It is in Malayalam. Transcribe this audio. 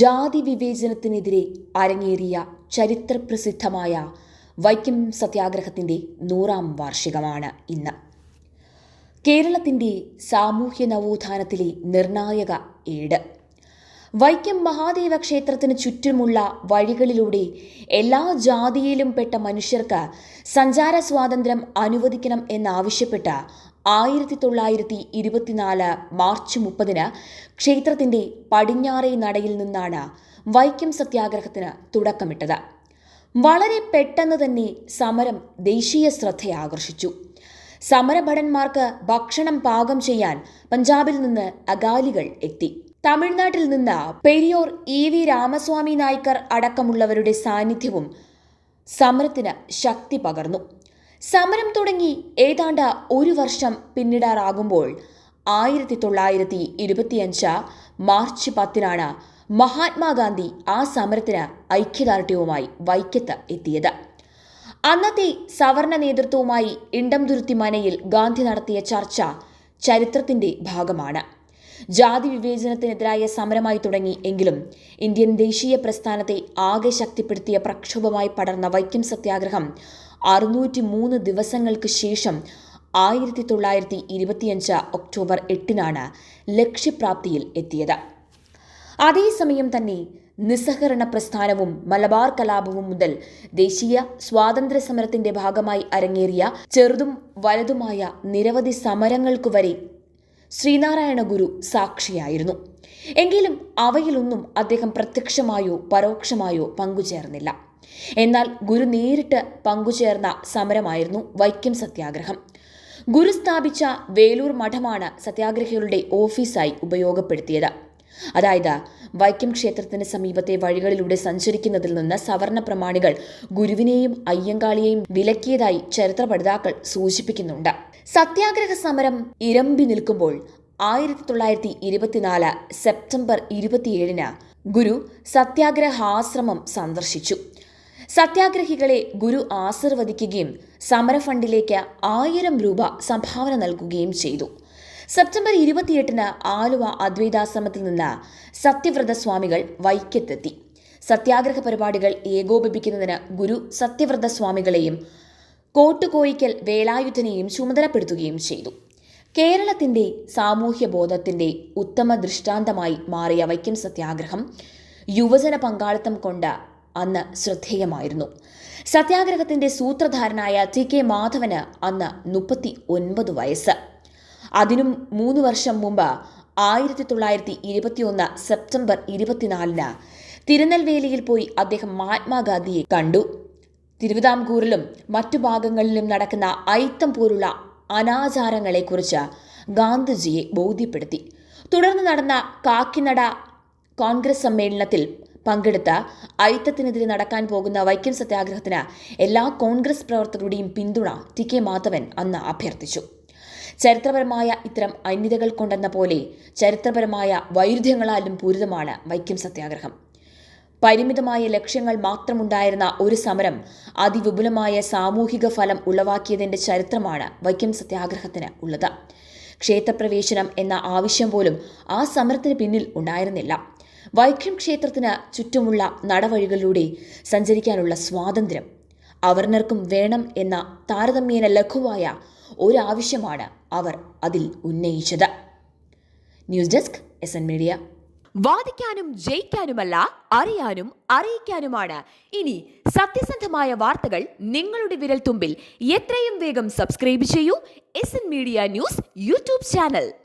ജാതി വിവേചനത്തിനെതിരെ അരങ്ങേറിയ ചരിത്രപ്രസിദ്ധമായ വൈക്കം സത്യാഗ്രഹത്തിന്റെ നൂറാം വാർഷികമാണ് ഇന്ന്. കേരളത്തിന്റെ സാമൂഹ്യ നവോത്ഥാനത്തിലെ നിർണായക ഏട്. വൈക്കം മഹാദേവ ക്ഷേത്രത്തിന് ചുറ്റുമുള്ള വഴികളിലൂടെ എല്ലാ ജാതിയിലും പെട്ട മനുഷ്യർക്ക് സഞ്ചാര സ്വാതന്ത്ര്യം അനുവദിക്കണം എന്നാവശ്യപ്പെട്ട് ആയിരത്തി തൊള്ളായിരത്തി ഇരുപത്തിനാല് മാർച്ച് മുപ്പതിന് ക്ഷേത്രത്തിന്റെ പടിഞ്ഞാറേ നടയിൽ നിന്നാണ് വൈക്കം സത്യാഗ്രഹത്തിന് തുടക്കമിട്ടത്. വളരെ പെട്ടെന്ന് തന്നെ സമരം ദേശീയ ശ്രദ്ധയാകർഷിച്ചു. സമരഭടന്മാർക്ക് ഭക്ഷണം പാകം ചെയ്യാൻ പഞ്ചാബിൽ നിന്ന് അകാലികൾ എത്തി. തമിഴ്നാട്ടിൽ നിന്ന് പെരിയോർ ഇ വി രാമസ്വാമി നായ്ക്കർ അടക്കമുള്ളവരുടെ സാന്നിധ്യവും സമരത്തിന് ശക്തി പകർന്നു. സമരം തുടങ്ങി. ഏതാണ്ട് ഒരു വർഷം പിന്നിടാറാകുമ്പോൾ ആയിരത്തി തൊള്ളായിരത്തി ഇരുപത്തിയഞ്ച് മാർച്ച് പത്തിനാണ് മഹാത്മാഗാന്ധി ആ സമരത്തിന് ഐക്യദാർഢ്യവുമായി വൈക്കത്ത് എത്തിയത്. അന്നത്തെ സവർണ നേതൃത്വവുമായി ഇണ്ടംതുരുത്തി മനയിൽ ഗാന്ധി നടത്തിയ ചർച്ച ചരിത്രത്തിന്റെ ഭാഗമാണ്. ജാതി വിവേചനത്തിനെതിരായ സമരമായി തുടങ്ങി എങ്കിലും ഇന്ത്യൻ ദേശീയ പ്രസ്ഥാനത്തെ ആകെ ശക്തിപ്പെടുത്തിയ പ്രക്ഷോഭമായി പടർന്ന വൈക്കം സത്യാഗ്രഹം അറുന്നൂറ്റി മൂന്ന് ദിവസങ്ങൾക്ക് ശേഷം ആയിരത്തി തൊള്ളായിരത്തി ഇരുപത്തിയഞ്ച് ഒക്ടോബർ എട്ടിനാണ് ലക്ഷ്യപ്രാപ്തിയിൽ എത്തിയത്. അതേസമയം തന്നെ നിസ്സഹകരണ പ്രസ്ഥാനവും മലബാർ കലാപവും മുതൽ ദേശീയ സ്വാതന്ത്ര്യ സമരത്തിന്റെ ഭാഗമായി അരങ്ങേറിയ ചെറുതും വലുതുമായ നിരവധി സമരങ്ങൾക്കു വരെ ശ്രീനാരായണ ഗുരു സാക്ഷിയായിരുന്നു. എങ്കിലും അവയിലൊന്നും അദ്ദേഹം പ്രത്യക്ഷമായോ പരോക്ഷമായോ പങ്കുചേർന്നില്ല. എന്നാൽ ഗുരു നേരിട്ട് പങ്കുചേർന്ന സമരമായിരുന്നു വൈക്കം സത്യാഗ്രഹം. ഗുരു സ്ഥാപിച്ച വേലൂർ മഠമാണ് സത്യാഗ്രഹികളുടെ ഓഫീസായി ഉപയോഗപ്പെടുത്തിയത്. അതായത് വൈക്കം ക്ഷേത്രത്തിന് സമീപത്തെ വഴികളിലൂടെ സഞ്ചരിക്കുന്നതിൽ നിന്ന് സവർണ പ്രമാണികൾ ഗുരുവിനെയും അയ്യങ്കാളിയെയും വിലക്കിയതായി ചരിത്ര പഠിതാക്കൾ സൂചിപ്പിക്കുന്നുണ്ട്. സത്യാഗ്രഹ സമരം ഇരമ്പി നിൽക്കുമ്പോൾ ആയിരത്തി തൊള്ളായിരത്തി ഇരുപത്തിനാല് സെപ്റ്റംബർ ഇരുപത്തിയേഴിന് ഗുരു സത്യാഗ്രഹാശ്രമം സന്ദർശിച്ചു. സത്യാഗ്രഹികളെ ഗുരു ആശീർവദിക്കുകയും സമരഫണ്ടിലേക്ക് ആയിരം രൂപ സംഭാവന നൽകുകയും ചെയ്തു. സെപ്റ്റംബർ ഇരുപത്തിയെട്ടിന് ആലുവ അദ്വൈതാശ്രമത്തിൽ നിന്ന് സത്യവ്രത സ്വാമികൾ വൈക്കത്തെത്തി. സത്യാഗ്രഹ പരിപാടികൾ ഏകോപിപ്പിക്കുന്നതിന് ഗുരു സത്യവ്രത സ്വാമികളെയും കോട്ടുകോയിക്കൽ വേലായുധനെയും ചുമതലപ്പെടുത്തുകയും ചെയ്തു. കേരളത്തിന്റെ സാമൂഹ്യ ബോധത്തിന്റെ ഉത്തമ ദൃഷ്ടാന്തമായി മാറിയ വൈക്കം സത്യാഗ്രഹം യുവജന പങ്കാളിത്തം കൊണ്ട് അന്ന് ശ്രദ്ധേയമായിരുന്നു. സത്യാഗ്രഹത്തിന്റെ സൂത്രധാരനായ ടി കെ മാധവന് അന്ന് മുപ്പത്തി ഒൻപത് വയസ്സ്. അതിനും മൂന്ന് വർഷം മുമ്പ് ആയിരത്തി തൊള്ളായിരത്തി ഇരുപത്തിയൊന്ന് സെപ്റ്റംബർ ഇരുപത്തിനാലിന് തിരുനെൽവേലിയിൽ പോയി അദ്ദേഹം മഹാത്മാഗാന്ധിയെ കണ്ടു. തിരുവിതാംകൂറിലും മറ്റു ഭാഗങ്ങളിലും നടക്കുന്ന ഐത്തം പോലുള്ള അനാചാരങ്ങളെക്കുറിച്ച് ഗാന്ധിജിയെ ബോധ്യപ്പെടുത്തി. തുടർന്ന് നടന്ന കാക്കിനട കോൺഗ്രസ് സമ്മേളനത്തിൽ പങ്കെടുത്ത ഐത്തത്തിനെതിരെ നടക്കാൻ പോകുന്ന വൈക്കം സത്യാഗ്രഹത്തിന് എല്ലാ കോൺഗ്രസ് പ്രവർത്തകരുടെയും പിന്തുണ ടി കെ മാധവൻ അന്ന് അഭ്യർത്ഥിച്ചു. ചരിത്രപരമായ ഇത്തരം അന്യതകൾ കൊണ്ടെന്ന പോലെ ചരിത്രപരമായ വൈരുദ്ധ്യങ്ങളാലും പൂരിതമാണ് വൈക്കം സത്യാഗ്രഹം. പരിമിതമായ ലക്ഷ്യങ്ങൾ മാത്രമുണ്ടായിരുന്ന ഒരു സമരം അതിവിപുലമായ സാമൂഹിക ഫലം ഉളവാക്കിയതിന്റെ ചരിത്രമാണ് വൈക്കം സത്യാഗ്രഹത്തിന് ഉള്ളത്. ക്ഷേത്രപ്രവേശനം എന്ന ആവശ്യം പോലും ആ സമരത്തിന് പിന്നിൽ ഉണ്ടായിരുന്നില്ല. വൈക്കം ക്ഷേത്രത്തിന് ചുറ്റുമുള്ള നടവഴികളിലൂടെ സഞ്ചരിക്കാനുള്ള സ്വാതന്ത്ര്യം. അവർണർക്കും വേണം എന്ന താരതമ്യേന ലഘുവായ ഒരാവശ്യമാണ് അവർ അതിൽ ഉന്നയിച്ചത്. News desk S N media. വാദിക്കാനും ജയിക്കാനുമല്ല അറിയാനും അറിയിക്കാനുമാണ്. ഇനി സത്യസന്ധമായ വാർത്തകൾ നിങ്ങളുടെ വിരൽത്തുമ്പിൽ എത്രയും വേഗം സബ്സ്ക്രൈബ് ചെയ്യൂ S media news YouTube channel.